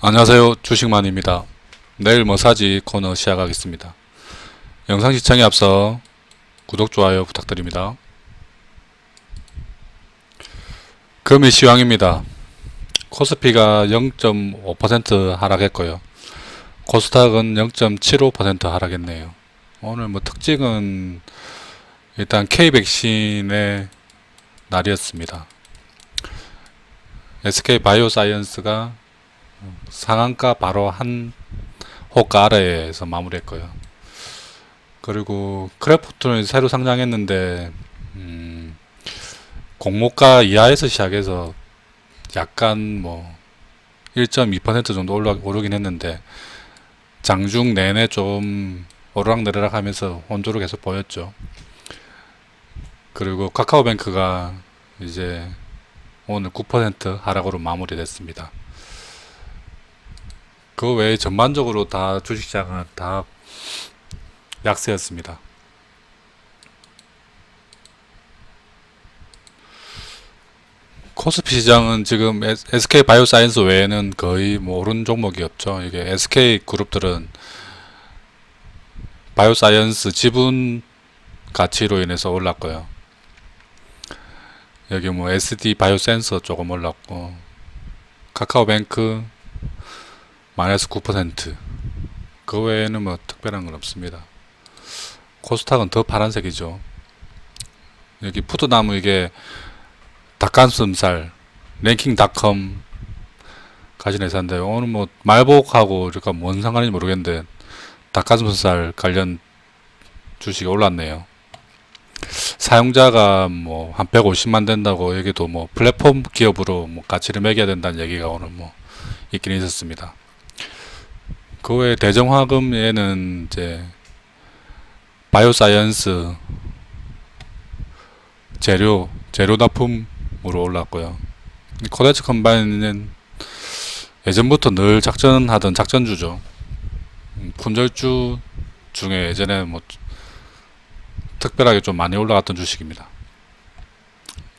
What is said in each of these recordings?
안녕하세요. 주식만입니다. 내일 뭐 사지? 코너 시작하겠습니다. 영상 시청에 앞서 구독 좋아요 부탁드립니다. 금일 시황입니다. 코스피가 0.5% 하락했고요. 코스닥은 0.75% 하락했네요. 오늘 뭐 특징은 일단 K백신의 날이었습니다. SK 바이오사이언스가 상한가 바로 한 호가 아래에서 마무리했고요. 그리고 크래프톤을 새로 상장했는데 음, 공모가 이하에서 시작해서 약간 뭐 1.2% 정도 올라 오르긴 했는데 장중 내내 좀 오르락 내리락 하면서 원조를 계속 보였죠. 그리고 카카오뱅크가 이제 오늘 9% 하락으로 마무리됐습니다. 그 외에 전반적으로 다 주식시장은 다 약세였습니다. 코스피 시장은 지금 SK 바이오사이언스 외에는 거의 뭐 오른 종목이 없죠. 이게 SK 그룹들은 바이오사이언스 지분 가치로 인해서 올랐고요. 여기 뭐 SD 바이오센서 조금 올랐고 카카오뱅크 마이너스 9%. 그 외에는 뭐 특별한 건 없습니다. 코스닥은 더 파란색이죠. 여기 푸드나무 이게 닭가슴살 랭킹닷컴 가진 회사인데 오늘 뭐 말복하고 그러니까 뭔 상관인지 모르겠는데 닭가슴살 관련 주식이 올랐네요. 사용자가 뭐 한 150만 된다고 여기도 뭐 플랫폼 기업으로 뭐 가치를 매겨야 된다는 얘기가 오늘 뭐 있긴 있었습니다. 그 외에 대정화금에는 이제 바이오사이언스 재료 재료 납품으로 올랐고요. 코데츠 컴바인은 예전부터 늘 작전하던 작전주죠. 음, 분절주 중에 예전에 뭐 특별하게 좀 많이 올라갔던 주식입니다.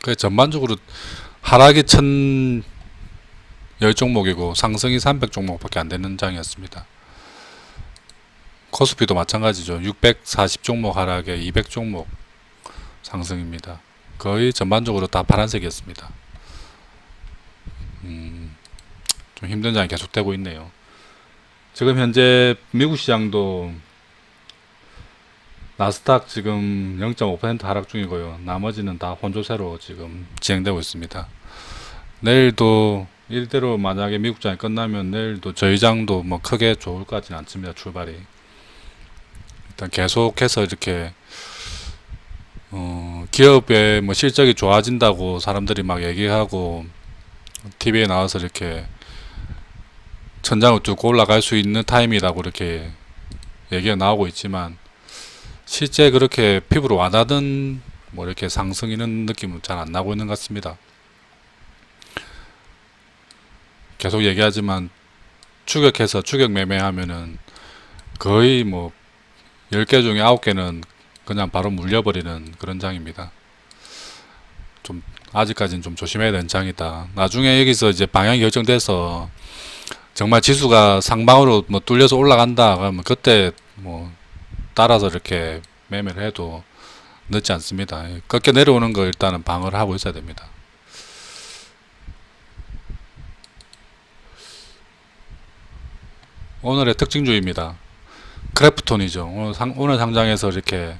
그 전반적으로 하락이 천 10종목이고 상승이 300종목밖에 안 되는 장이었습니다. 코스피도 마찬가지죠. 640종목 하락에 200종목 상승입니다. 거의 전반적으로 다 파란색이었습니다. 음, 좀 힘든 장이 계속되고 있네요. 지금 현재 미국 시장도 나스닥 지금 0.5% 하락 중이고요. 나머지는 다 혼조세로 지금 진행되고 있습니다. 내일도 이대로 만약에 미국장이 끝나면 내일도 저희 장도 뭐 크게 좋을 것 같지는 않습니다. 출발이. 일단 계속해서 이렇게 어, 기업의 뭐 실적이 좋아진다고 사람들이 막 얘기하고 TV에 나와서 이렇게 천장을 뚫고 올라갈 수 있는 타임이라고 이렇게 얘기가 나오고 있지만 실제 그렇게 피부로 와닿는 뭐 이렇게 상승이는 느낌은 잘 안 나고 있는 것 같습니다. 계속 얘기하지만 추격해서 추격 매매하면은 거의 뭐 10개 중에 9개는 그냥 바로 물려버리는 그런 장입니다. 좀 아직까지는 좀 조심해야 되는 장이다. 나중에 여기서 이제 방향이 결정돼서 정말 지수가 상방으로 뭐 뚫려서 올라간다 그러면 그때 뭐 따라서 이렇게 매매를 해도 늦지 않습니다. 꺾여 내려오는 거 일단은 방어를 하고 있어야 됩니다. 오늘의 특징주입니다. 크래프톤이죠. 오늘, 상, 오늘 상장에서 이렇게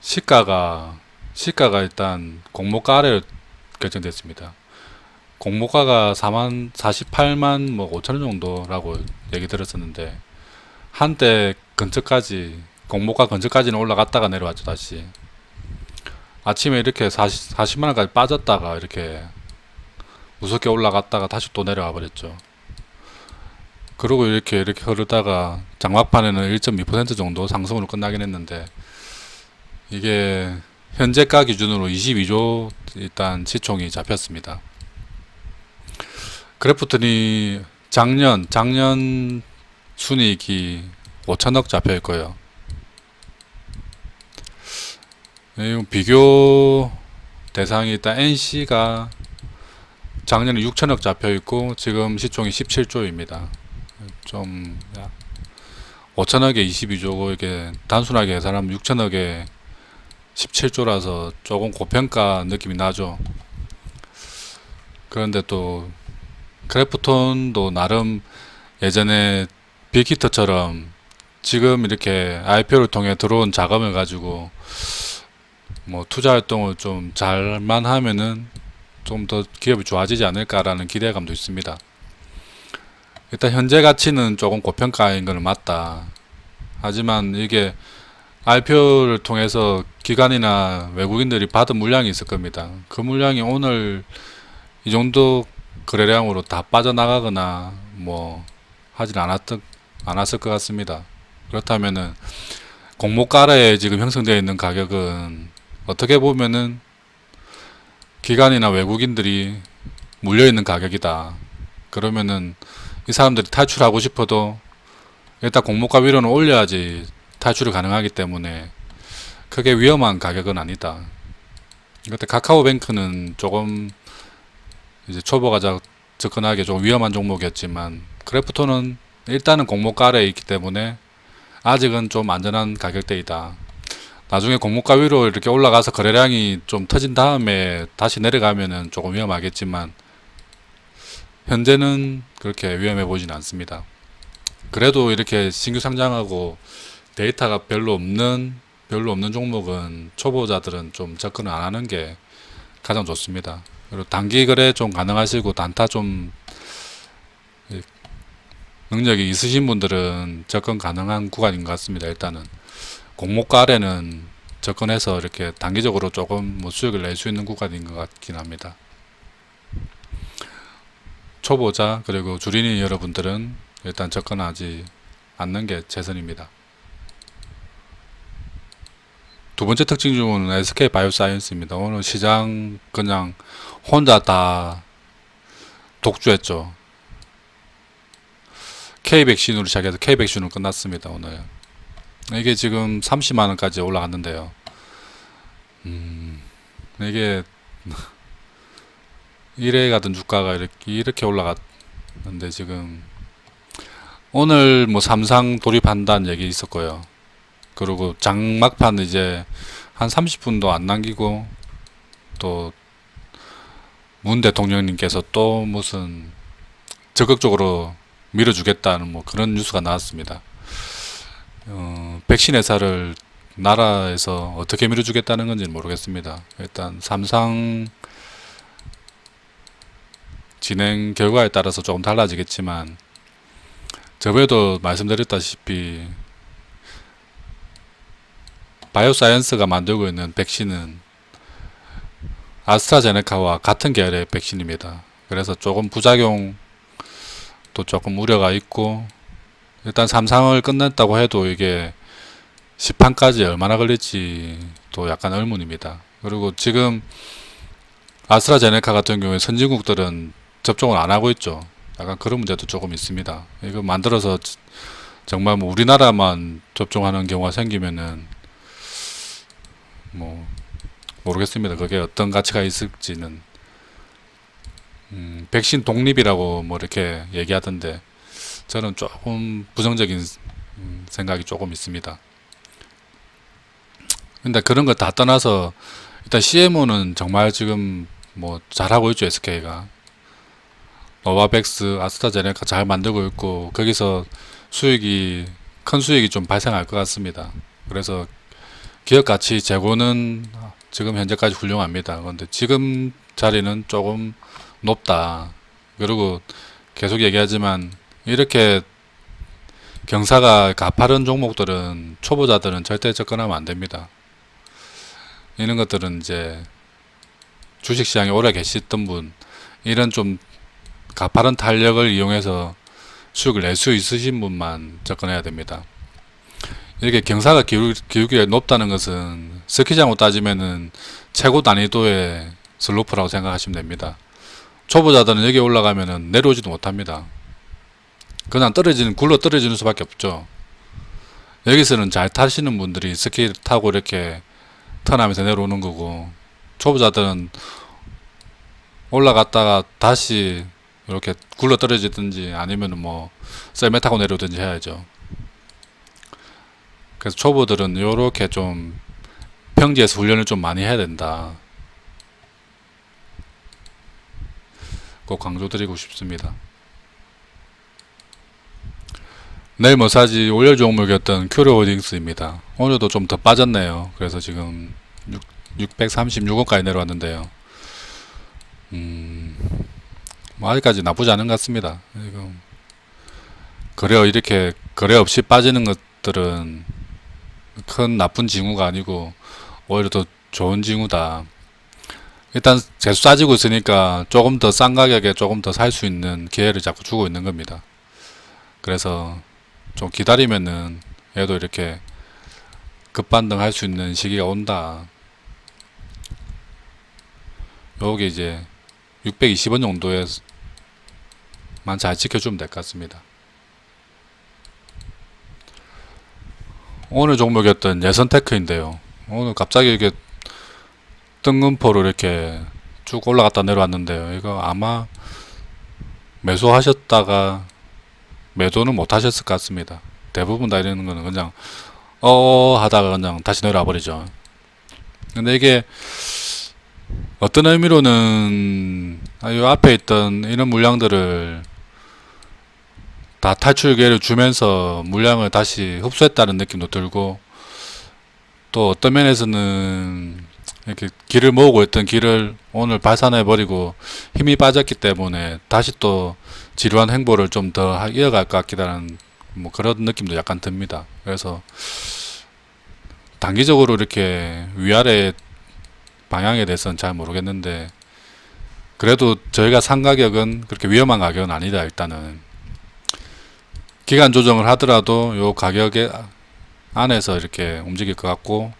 시가가 시가가 일단 공모가 아래로 결정됐습니다. 공모가가 4만 48만 뭐 5천 원 정도라고 얘기 들었었는데 한때 근처까지 공모가 근처까지는 올라갔다가 내려왔죠 다시 아침에 이렇게 40, 40만 원까지 빠졌다가 이렇게 무섭게 올라갔다가 다시 또 내려와 버렸죠. 그리고 이렇게 이렇게 흐르다가 장막판에는 1.2% 정도 상승으로 끝나긴 했는데 이게 현재가 기준으로 22조 일단 시총이 잡혔습니다. 그래프톤이 작년 작년 순이익이 5천억 잡혀 있고요. 비교 대상이 일단 NC가 작년에 6천억 잡혀 있고 지금 시총이 17조입니다. 좀 5천억에 22조고 이게 단순하게 계산하면 6천억에 17조라서 조금 고평가 느낌이 나죠. 그런데 또 크래프톤도 나름 예전에 빅히터처럼 지금 이렇게 IPO를 통해 들어온 자금을 가지고 뭐 투자 활동을 좀 잘만 하면은 좀 더 기업이 좋아지지 않을까라는 기대감도 있습니다. 일단 현재 가치는 조금 고평가인 건 맞다. 하지만 이게 IPO를 통해서 기관이나 외국인들이 받은 물량이 있을 겁니다. 그 물량이 오늘 이 정도 거래량으로 다 빠져나가거나 뭐 하진 않았던 않았을 것 같습니다. 그렇다면은 공모가라에 지금 형성되어 있는 가격은 어떻게 보면은 기관이나 외국인들이 물려 있는 가격이다. 그러면은 이 사람들이 탈출하고 싶어도 일단 공모가 위로는 올려야지 탈출이 가능하기 때문에 크게 위험한 가격은 아니다. 그때 카카오뱅크는 조금 이제 초보가 자- 접근하기 좀 위험한 종목이었지만 크래프톤은 일단은 공모가 아래에 있기 때문에 아직은 좀 안전한 가격대이다. 나중에 공모가 위로 이렇게 올라가서 거래량이 좀 터진 다음에 다시 내려가면은 조금 위험하겠지만 현재는 그렇게 위험해 보진 않습니다. 그래도 이렇게 신규 상장하고 데이터가 별로 없는 별로 없는 종목은 초보자들은 좀 접근을 안 하는 게 가장 좋습니다. 그리고 단기 거래 좀 가능하시고 단타 좀 이- 능력이 있으신 분들은 접근 가능한 구간인 것 같습니다. 일단은 공모가 아래는 접근해서 이렇게 단기적으로 조금 뭐 수익을 낼 수 있는 구간인 것 같긴 합니다. 초보자 그리고 주린이 여러분들은 일단 접근하지 않는 게 최선입니다. 두 번째 특징 중은 SK 바이오사이언스입니다. 오늘 시장 그냥 혼자 다 독주했죠. K 백신으로 시작해서 K 백신으로 끝났습니다. 오늘 이게 지금 30만 원까지 올라갔는데요. 음, 이게 1회 가던 주가가 이렇게 이렇게 올라갔는데 지금 오늘 뭐 삼상 돌입한다는 얘기 있었고요. 그리고 장막판 이제 한 30분도 안 남기고 또 문 대통령님께서 또 무슨 적극적으로 밀어주겠다는 뭐 그런 뉴스가 나왔습니다. 어, 백신 회사를 나라에서 어떻게 밀어주겠다는 건지는 모르겠습니다. 일단 삼상 진행 결과에 따라서 조금 달라지겠지만 저번에도 말씀드렸다시피 바이오사이언스가 만들고 있는 백신은 아스트라제네카와 같은 계열의 백신입니다. 그래서 조금 부작용도 조금 우려가 있고 일단 삼상을 끝냈다고 해도 이게 시판까지 얼마나 걸릴지 또 약간 의문입니다. 그리고 지금 아스트라제네카 같은 경우에 선진국들은 접종을 안 하고 있죠. 약간 그런 문제도 조금 있습니다. 이거 만들어서 정말 뭐 우리나라만 접종하는 경우가 생기면은 뭐 모르겠습니다. 그게 어떤 가치가 있을지는 음, 백신 독립이라고 뭐 이렇게 얘기하던데 저는 조금 부정적인 음, 생각이 조금 있습니다. 근데 그런 거다 떠나서 일단 CMO는 정말 지금 뭐 잘하고 있죠 SK가 노바백스, 아스트라제네카 잘 만들고 있고 거기서 수익이 큰 수익이 좀 발생할 것 같습니다. 그래서 기업 가치 재고는 지금 현재까지 훌륭합니다. 그런데 지금 자리는 조금 높다. 그리고 계속 얘기하지만 이렇게 경사가 가파른 종목들은 초보자들은 절대 접근하면 안 됩니다. 이런 것들은 이제 주식시장에 오래 계시던 분, 이런 좀 가파른 탄력을 이용해서 수익을 낼 수 있으신 분만 접근해야 됩니다. 이렇게 경사가 기울, 기울기가 높다는 것은 스키장으로 따지면은 최고 난이도의 슬로프라고 생각하시면 됩니다. 초보자들은 여기 올라가면은 내려오지도 못합니다. 그냥 떨어지는, 굴러 떨어지는 수밖에 없죠. 여기서는 잘 타시는 분들이 스키 타고 이렇게 턴하면서 내려오는 거고, 초보자들은 올라갔다가 다시 이렇게 굴러 떨어지든지 아니면은 뭐 썰매 타고 내려오든지 해야죠. 그래서 초보들은 요렇게 좀 평지에서 훈련을 좀 많이 해야 된다. 꼭 강조드리고 싶습니다. 내일 머사지 올려 종목이었던 큐르 홀딩스입니다. 오늘도 좀 더 빠졌네요. 그래서 지금 6, 636원까지 내려왔는데요. 음, 뭐 아직까지 나쁘지 않은 것 같습니다. 거래 이렇게 거래 없이 빠지는 것들은 큰 나쁜 징후가 아니고 오히려 더 좋은 징후다. 일단 계속 싸지고 있으니까 조금 더 싼 가격에 조금 더 살 수 있는 기회를 자꾸 주고 있는 겁니다. 그래서 좀 기다리면은 얘도 이렇게 급반등 할 수 있는 시기가 온다. 요게 이제 620원 정도에만 잘 지켜주면 될 것 같습니다. 오늘 종목이었던 예선테크인데요. 오늘 갑자기 이렇게 뜬금포로 이렇게 쭉 올라갔다 내려왔는데요. 이거 아마 매수하셨다가 매도는 못 하셨을 것 같습니다. 대부분 다 이러는 거는 그냥 어 하다가 그냥 다시 내려와 버리죠. 근데 이게 어떤 의미로는 아, 이 앞에 있던 이런 물량들을 다 탈출 기회를 주면서 물량을 다시 흡수했다는 느낌도 들고 또 어떤 면에서는 이렇게 길을 모으고 있던 길을 오늘 발산해 버리고 힘이 빠졌기 때문에 다시 또 지루한 행보를 좀 더 이어갈 것 같기다는 뭐 그런 느낌도 약간 듭니다. 그래서 단기적으로 이렇게 위아래 방향에 대해서는 잘 모르겠는데 그래도 저희가 산 가격은 그렇게 위험한 가격은 아니다 일단은 기간 조정을 하더라도 요 가격에 안에서 이렇게 움직일 것 같고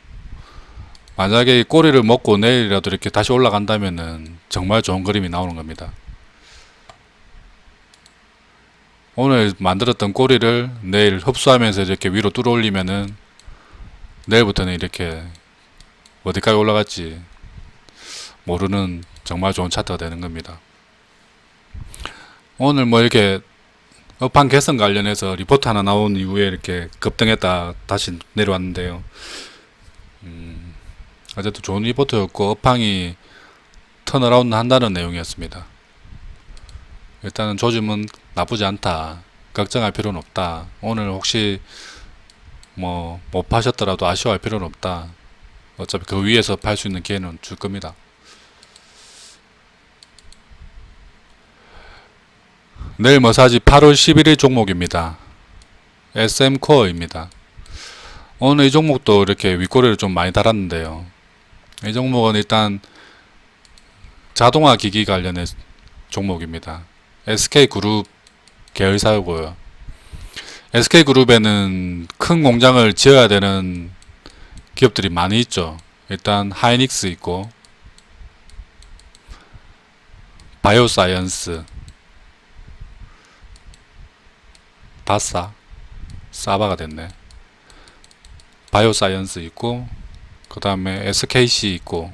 만약에 이 꼬리를 먹고 내일이라도 이렇게 다시 올라간다면은 정말 좋은 그림이 나오는 겁니다. 오늘 만들었던 꼬리를 내일 흡수하면서 이렇게 위로 뚫어 올리면은 내일부터는 이렇게 어디까지 올라갈지 모르는 정말 좋은 차트가 되는 겁니다. 오늘 뭐 이렇게 업황 개선 관련해서 리포트 하나 나온 이후에 이렇게 급등했다 다시 내려왔는데요. 음, 어쨌든 좋은 리포트였고 업황이 턴어라운드 한다는 내용이었습니다. 일단은 조짐은 나쁘지 않다. 걱정할 필요는 없다. 오늘 혹시 뭐 못 파셨더라도 아쉬워할 필요는 없다. 어차피 그 위에서 팔 수 있는 기회는 줄 겁니다. 내일 머사지 8월 11일 종목입니다. SM 코어입니다. 오늘 이 종목도 이렇게 윗꼬리를 좀 많이 달았는데요. 이 종목은 일단 자동화 기기 관련의 종목입니다. SK 그룹 계열사고요. SK 그룹에는 큰 공장을 지어야 되는 기업들이 많이 있죠. 일단 하이닉스 있고 바이오사이언스 다싸 사바가 됐네. 바이오사이언스 있고 그 다음에 SKC 있고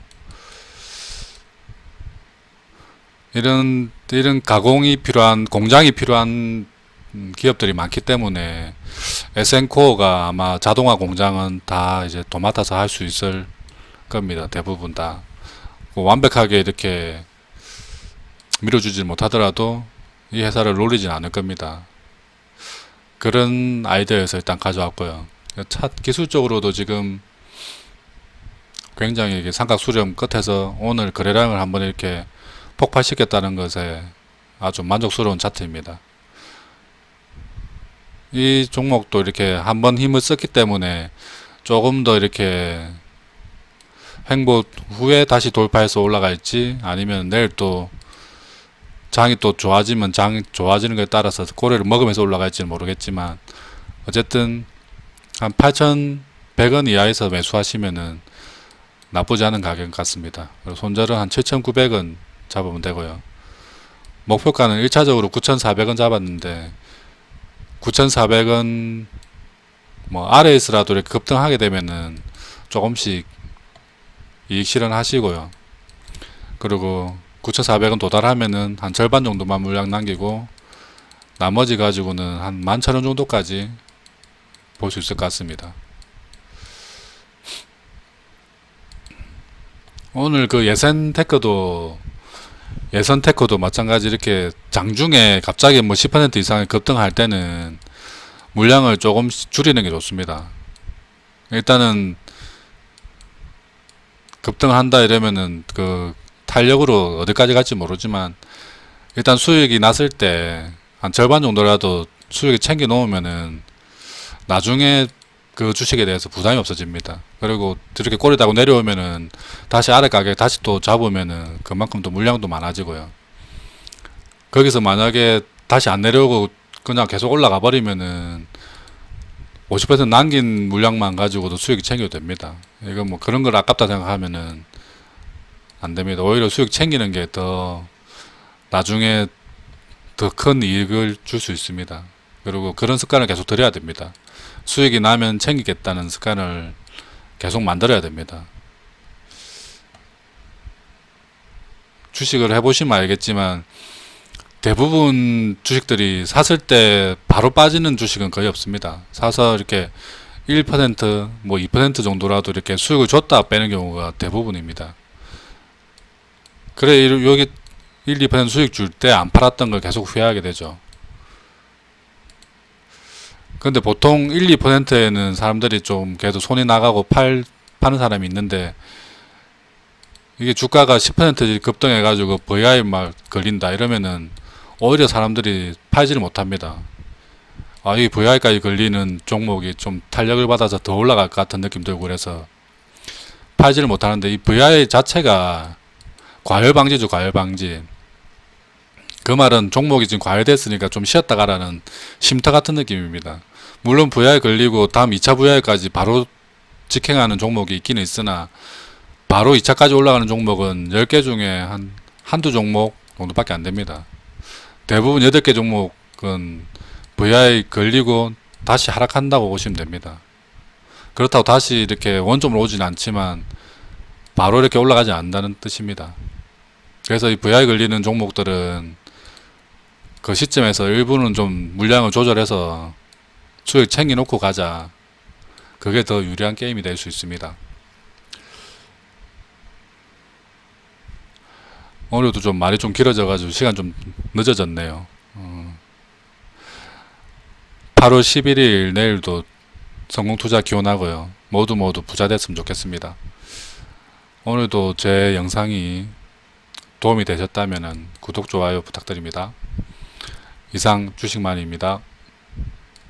이런 이런 가공이 필요한 공장이 필요한 음, 기업들이 많기 때문에 SN코어가 아마 자동화 공장은 다 이제 도맡아서 할 수 있을 겁니다. 대부분 다. 뭐 완벽하게 이렇게 밀어주지 못하더라도 이 회사를 놀리진 않을 겁니다. 그런 아이디어에서 일단 가져왔고요. 차 기술적으로도 지금 굉장히 삼각 수렴 끝에서 오늘 거래량을 한번 이렇게 폭발시켰다는 것에 아주 만족스러운 차트입니다. 이 종목도 이렇게 한번 힘을 썼기 때문에 조금 더 이렇게 횡보 후에 다시 돌파해서 올라갈지 아니면 내일 또 장이 또 좋아지면 장 좋아지는 것에 따라서 고래를 먹으면서 올라갈지는 모르겠지만 어쨌든 한 8,100원 이하에서 매수하시면은 나쁘지 않은 가격 같습니다. 그리고 손절은 한 7,900원 잡으면 되고요. 목표가는 1차적으로 9,400원 잡았는데 9,400원 뭐 아래에서라도 이렇게 급등하게 되면은 조금씩 이익 실현하시고요. 그리고 9,400원 도달하면은 한 절반 정도만 물량 남기고 나머지 가지고는 한 11,000원 정도까지 볼 수 있을 것 같습니다. 오늘 그 예선 테크도 예선 테크도 마찬가지 이렇게 장중에 갑자기 뭐 10% 이상의 급등할 때는 물량을 조금씩 줄이는 게 좋습니다. 일단은 급등한다 이러면은 그 탄력으로 어디까지 갈지 모르지만 일단 수익이 났을 때 한 절반 정도라도 수익이 챙겨 놓으면은 나중에 그 주식에 대해서 부담이 없어집니다. 그리고 이렇게 꼬리다고 내려오면은 다시 아래 가격 다시 또 잡으면은 그만큼 또 물량도 많아지고요. 거기서 만약에 다시 안 내려오고 그냥 계속 올라가 버리면은 50% 남긴 물량만 가지고도 수익이 챙겨도 됩니다. 이거 뭐 그런 걸 아깝다 생각하면은 안 됩니다. 오히려 수익 챙기는 게 더 나중에 더 큰 이익을 줄 수 있습니다. 그리고 그런 습관을 계속 들여야 됩니다. 수익이 나면 챙기겠다는 습관을 계속 만들어야 됩니다. 주식을 해보시면 알겠지만 대부분 주식들이 샀을 때 바로 빠지는 주식은 거의 없습니다. 사서 이렇게 1%, 뭐2% 정도라도 이렇게 수익을 줬다 빼는 경우가 대부분입니다. 그래, 이- 여기 1, 2% 수익 줄 때 안 팔았던 걸 계속 후회하게 되죠. 근데 보통 1, 2%에는 사람들이 좀 그래도 손이 나가고 팔, 파는 사람이 있는데 이게 주가가 10% 급등해가지고 VI 막 걸린다 이러면은 오히려 사람들이 팔지를 못합니다. 아, 이 VI까지 걸리는 종목이 좀 탄력을 받아서 더 올라갈 것 같은 느낌 들고 그래서 팔지를 못하는데 이 VI 자체가 과열 방지죠, 과열 방지. 그 말은 종목이 지금 과열됐으니까 좀 쉬었다 가라는 쉼터 같은 느낌입니다. 물론 VI 걸리고 다음 2차 VI까지 바로 직행하는 종목이 있기는 있으나 바로 2차까지 올라가는 종목은 10개 중에 한 한두 종목 정도밖에 안 됩니다. 대부분 8개 종목은 VI 걸리고 다시 하락한다고 보시면 됩니다. 그렇다고 다시 이렇게 원점으로 오진 않지만 바로 이렇게 올라가지 않는다는 뜻입니다. 그래서 이 VI 걸리는 종목들은 그 시점에서 일부는 좀 물량을 조절해서 수익 챙겨놓고 가자. 그게 더 유리한 게임이 될 수 있습니다. 오늘도 좀 말이 좀 길어져가지고 시간 좀 늦어졌네요. 어, 8월 11일 내일도 성공 투자 기원하고요. 모두 모두 부자 됐으면 좋겠습니다. 오늘도 제 영상이 도움이 되셨다면 구독, 좋아요 부탁드립니다. 이상 주식만입니다.